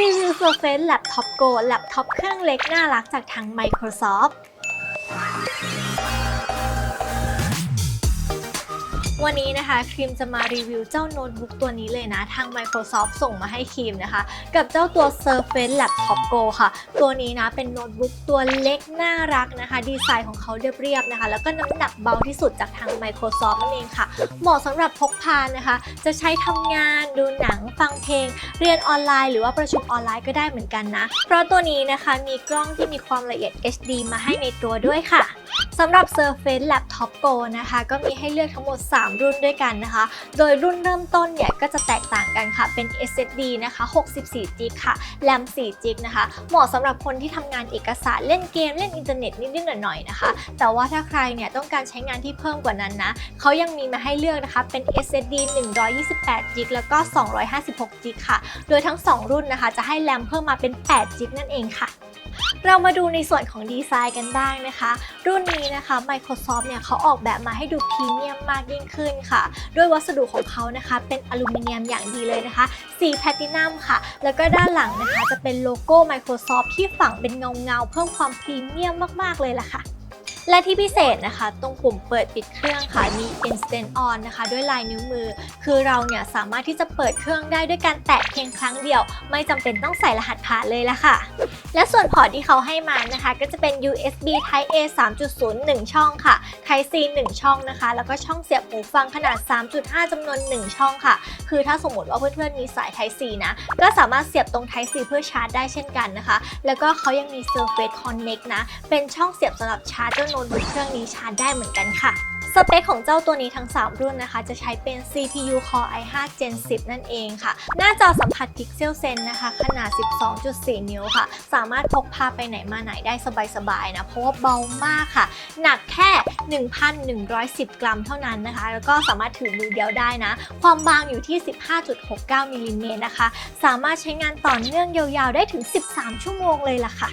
รีวิว Surface Laptop Go แล็ปท็อปเครื่องเล็กน่ารักจากทาง Microsoft วันนี้นะคะครีมจะมารีวิวเจ้าโน้ตบุ๊กตัวนี้เลยนะ ทาง Microsoft ส่งมาให้ครีมนะคะ กับเจ้าตัว Surface Laptop Go ค่ะ ตัวนี้นะเป็นโน้ตบุ๊กตัวเล็กน่ารักนะคะ ดีไซน์ของเขาเรียบๆนะคะ แล้วก็น้ำหนักเบาที่สุดจากทาง Microsoft นั่นเองค่ะ เหมาะสำหรับพกพานะคะ จะใช้ทำงานดูหนังฟังเพลง เรียนออนไลน์ หรือว่าประชุมออนไลน์ก็ได้เหมือนกันนะ เพราะตัวนี้นะคะมีกล้องที่มีความละเอียด HD มาให้ในตัวด้วยค่ะสำหรับ Surface Laptop Go นะคะ ก็มีให้เลือกทั้งหมด 3รุ่นด้วยกันนะคะ โดยรุ่นเริ่มต้นเนี่ยก็จะแตกต่างกันค่ะ เป็น SSD นะคะ 64 g b ค่ะ แรม 4 g b นะคะ เหมาะสำหรับคนที่ทำงานเอกสารเล่นเกมเล่นอินเทอร์เน็ตนิดๆหน่อยๆนะคะ แต่ว่าถ้าใครเนี่ยต้องการใช้งานที่เพิ่มกว่านั้นนะเขายังมีมาให้เลือกนะคะ เป็น SSD 128 g แล้วก็ 256 g b ค่ะ โดยทั้ง 2 รุ่นนะคะ จะให้แรมเพิ่มมาเป็น8 g b นั่นเองค่ะ เรามาดูในส่วนของดีไซน์กันบ้างนะคะ รุ่นนี้นะคะ Microsoft เนี่ยเขาออกแบบมาให้ดูพรีเมียมมากยิ่งขึ้นค่ะ ด้วยวัสดุของเขานะคะเป็นอลูมิเนียมอย่างดีเลยนะคะ สีแพลตินัมค่ะ แล้วก็ด้านหลังนะคะจะเป็นโลโก้ Microsoft ที่ฝังเป็นเงาเงาๆเพิ่มความพรีเมียมมากๆเลยล่ะค่ะ และที่พิเศษนะคะ ตรงปุ่มเปิดปิดเครื่องค่ะมี Instant On นะคะ ด้วยลายนิ้วมือ คือเราเนี่ยสามารถที่จะเปิดเครื่องได้ด้วยการแตะเพียงครั้งเดียว ไม่จำเป็นต้องใส่รหัสผ่านเลยละค่ะ และส่วนพอร์ตที่เขาให้มานะคะ ก็จะเป็น USB Type A 3.0 1 ช่องค่ะ Type C 1 ช่องนะคะ แล้วก็ช่องเสียบหูฟังขนาด 3.5จำนวน 1 ช่องค่ะคือถ้าสมมติว่าเพื่อนๆมีสาย Type C นะ ก็สามารถเสียบตรง Type C เพื่อชาร์จได้เช่นกันนะคะ แล้วก็เขายังมี Surface Connect นะ เป็นช่องเสียบสำหรับชาร์จเจ้าโน้ตบุ๊กเครื่องนี้ชาร์จได้เหมือนกันค่ะสเปคของเจ้าตัวนี้ทั้ง 3 รุ่นนะคะ จะใช้เป็น CPU Core i5 Gen 10 นั่นเองค่ะ หน้าจอสัมผัส Pixel Sense นะคะ ขนาด 12.4 นิ้วค่ะ สามารถพกพาไปไหนมาไหนได้สบายๆนะ เพราะว่าเบามากค่ะ หนักแค่ 1,110 กรัมเท่านั้นนะคะ แล้วก็สามารถถือมือเดียวได้นะ ความบางอยู่ที่ 15.69มิลลิเมตรนะคะ สามารถใช้งานต่อเนื่องยาวๆ ได้ถึง 13 ชั่วโมงเลยล่ะค่ะ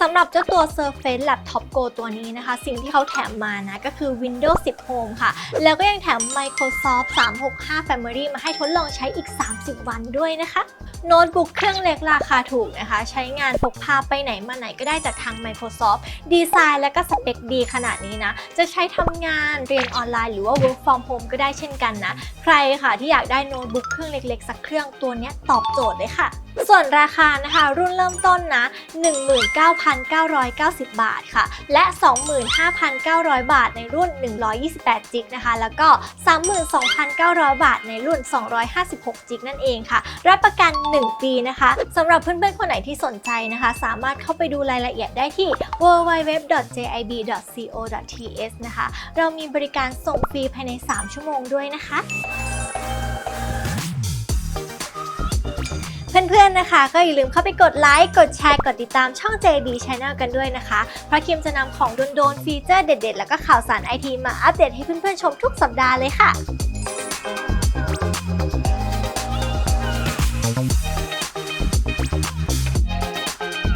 สำหรับเจ้าตัว Surface Laptop Go ตัวนี้นะคะ สิ่งที่เขาแถมมานะก็คือ Windows 10 Home ค่ะ แล้วก็ยังแถม Microsoft 365 Family มาให้ทดลองใช้อีก 30 วันด้วยนะคะ โน้ตบุ๊กเครื่องเล็กราคาถูกนะคะ ใช้งานพกพาไปไหนมาไหนก็ได้จากทาง Microsoft ดีไซน์และก็สเปคดีขนาดนี้นะ จะใช้ทำงานเรียนออนไลน์หรือว่า work from home ก็ได้เช่นกันนะ ใครค่ะที่อยากได้โน้ตบุ๊กเครื่องเล็กๆ สักเครื่องตัวนี้ตอบโจทย์เลยค่ะ ส่วนราคานะคะ รุ่นเริ่มต้นนะ 19,990 บาทค่ะ และ 25,900 บาทในรุ่น 128จิกนะคะ แล้วก็ 32,900 บาทในรุ่น 256จิกนั่นเองค่ะ รับประกัน 1 ปีนะคะสำหรับเพื่อนๆ คนไหนที่สนใจนะคะ สามารถเข้าไปดูรายละเอียดได้ที่ www.jib.co.th นะคะ เรามีบริการส่งฟรีภายใน 3 ชั่วโมงด้วยนะคะเพื่อนๆ นะคะ ก็อย่าลืมเข้าไปกดไลค์ กดแชร์ กดติดตามช่อง JB Channel กันด้วยนะคะ เพราะคิมจะนำของโดนๆ ฟีเจอร์เด็ดๆ แล้วก็ข่าวสารไอทีมาอัปเดตให้เพื่อนๆ ชมทุกสัปดาห์เลยค่ะ